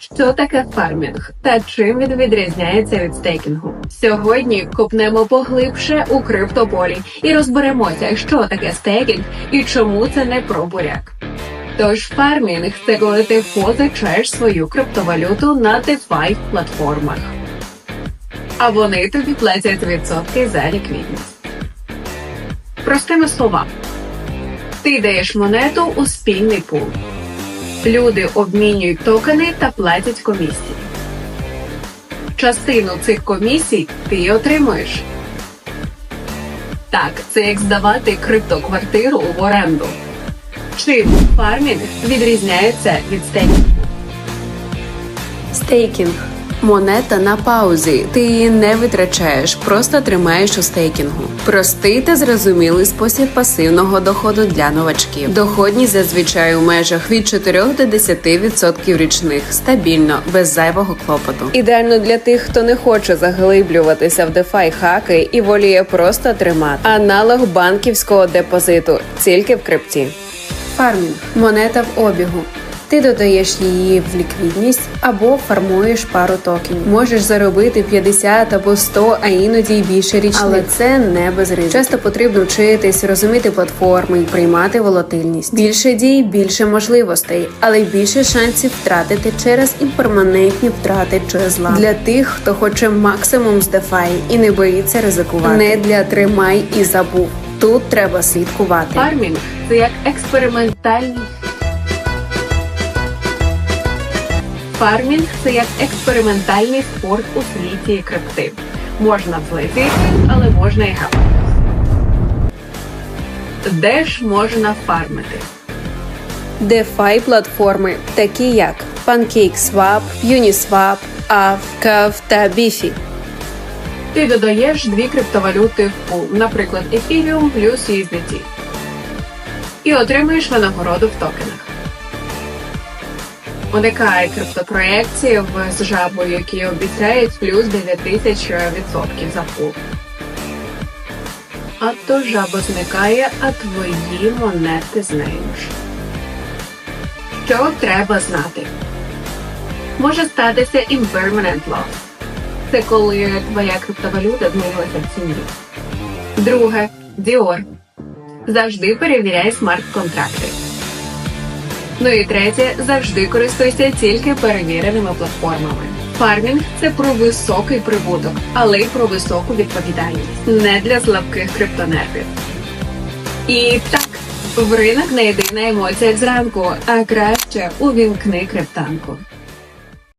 Що таке фармінг та чим він відрізняється від стейкінгу? Сьогодні копнемо поглибше у криптополі і розберемося, що таке стейкінг і чому це не про буряк. Тож фармінг це коли ти позичаєш свою криптовалюту на DeFi платформах, а вони тобі платять відсотки за ліквідність. Простими словами, ти даєш монету у спільний пул. Люди обмінюють токени та платять комісії. Частину цих комісій ти отримуєш. Так, це як здавати криптоквартиру в оренду. Чим фармінг відрізняється від стейкінгу? Стейкінг. Монета на паузі. Ти її не витрачаєш, просто тримаєш у стейкінгу. Простий та зрозумілий спосіб пасивного доходу для новачків. Доходність зазвичай у межах від 4 до 10% річних, стабільно, без зайвого клопоту. Ідеально для тих, хто не хоче заглиблюватися в DeFi хаки і воліє просто тримати. Аналог банківського депозиту, тільки в крипті. Фармінг монета в обігу. Ти додаєш її в ліквідність або фармуєш пару токенів. Можеш заробити 50 або 100, а іноді й більше річних. Але це не без ризику. Часто потрібно вчитись, розуміти платформи і приймати волатильність. Більше дій, більше можливостей, але й більше шансів втратити через імперманентні втрати чи зла. Для тих, хто хоче максимум з DeFi і не боїться ризикувати. Не для тримай і забув. Тут треба слідкувати. Фармінг це як експериментальний. Фармінг це як експериментальний спорт у світі крипти. Можна злити, але можна і гапати. Де ж можна фармити? DeFi платформи, такі як PancakeSwap, Uniswap, Aave, Curve та Bifi. Ти додаєш дві криптовалюти в пул, наприклад, Ethereum плюс USDT. І отримуєш винагороду в токенах. Уникай криптопроєктів з жабою, які обіцяють плюс 9000% за пул. А то жаба зникає, а твої монети з нею. Що треба знати? Може статися impermanent loss. Це коли твоя криптовалюта знизилася в ціні. Друге Dior. Завжди перевіряй смарт-контракти. Ну і третє, завжди користуйся тільки перевіреними платформами. Фармінг це про високий прибуток, але й про високу відповідальність, не для слабких криптонервів. І так, в ринок не єдина емоція зранку, а краще увімкни криптанку.